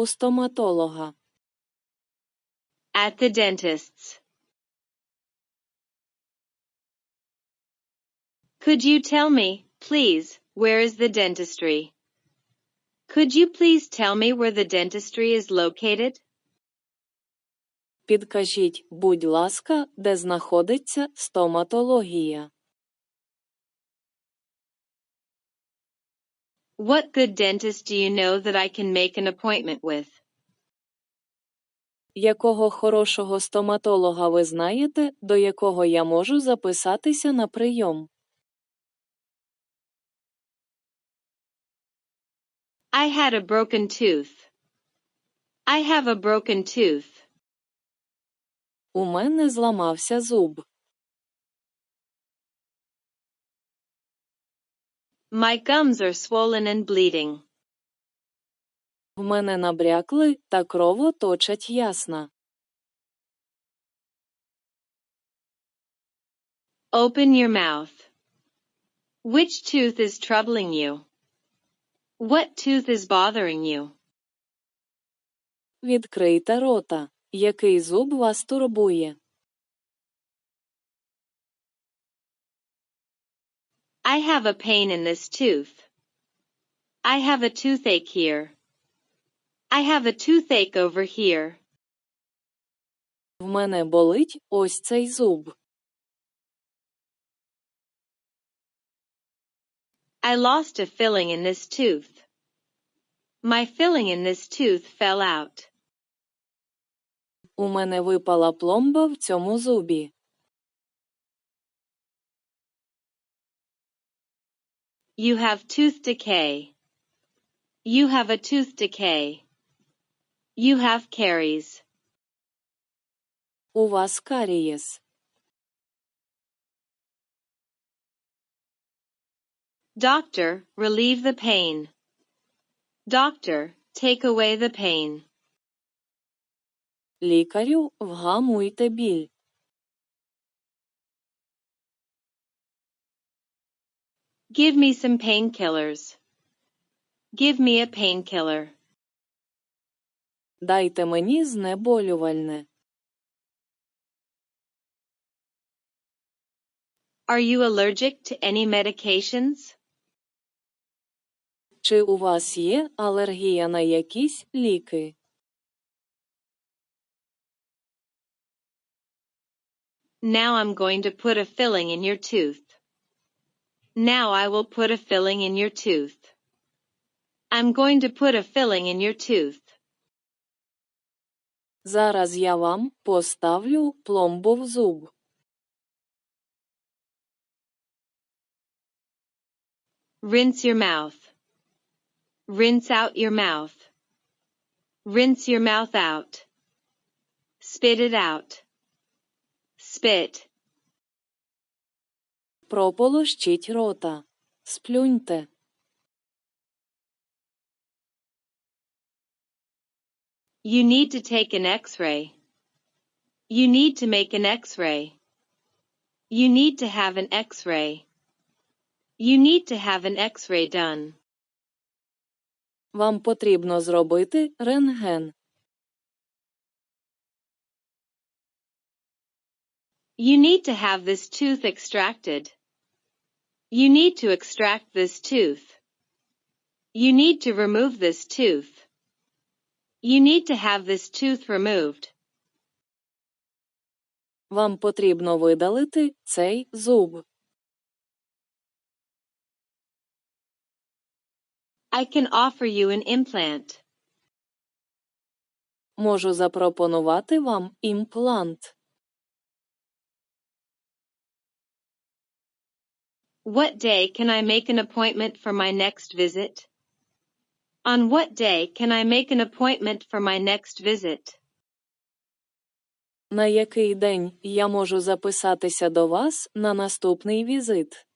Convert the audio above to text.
У стоматолога. At the dentist's. Could you tell me, please, where is the dentistry? Could you please tell me where the dentistry is located? Підкажіть, будь ласка, де знаходиться стоматологія. What good dentist do you know that I can make an appointment with? Якого хорошого стоматолога ви знаєте, до якого я можу записатися на прийом? I had a broken tooth. I have a broken tooth. У мене зламався зуб. My gums are swollen and bleeding. В мене набрякли та кровоточать ясна. Open your mouth. Which tooth is troubling you? What tooth is bothering you? Відкрийте рота. Який зуб вас турбує? I have a pain in this tooth. I have a toothache here. I have a toothache over here. В мене болить ось цей зуб. I lost a filling in this tooth. My filling in this tooth fell out. У мене випала пломба в цьому зубі. You have tooth decay. You have a tooth decay. You have caries. У вас карієс. Doctor, relieve the pain. Doctor, take away the pain. Лікарю, вгамуйте біль. Give me some painkillers. Give me a painkiller. Дайте мені знеболювальне. Are you allergic to any medications? Чи у вас є алергія на якісь ліки? Now I'm going to put a filling in your tooth. Now I will put a filling in your tooth. I'm going to put a filling in your tooth. Зараз я вам поставлю пломбу в зуб. Rinse your mouth. Rinse out your mouth. Rinse your mouth out. Spit it out. Spit. Прополощіть рота. Сплюньте. You need to take an x-ray. You need to make an x-ray. You need to have an x-ray. You need to have an x-ray done. Вам потрібно зробити рентген. You need to have this tooth extracted. You need to extract this tooth. You need to remove this tooth. You need to have this tooth removed. Вам потрібно видалити цей зуб. I can offer you an implant. Можу запропонувати вам імплант. What day can I make an appointment for my next visit? On what day can I make an appointment for my next visit? На який день я можу записатися до вас на наступний візит?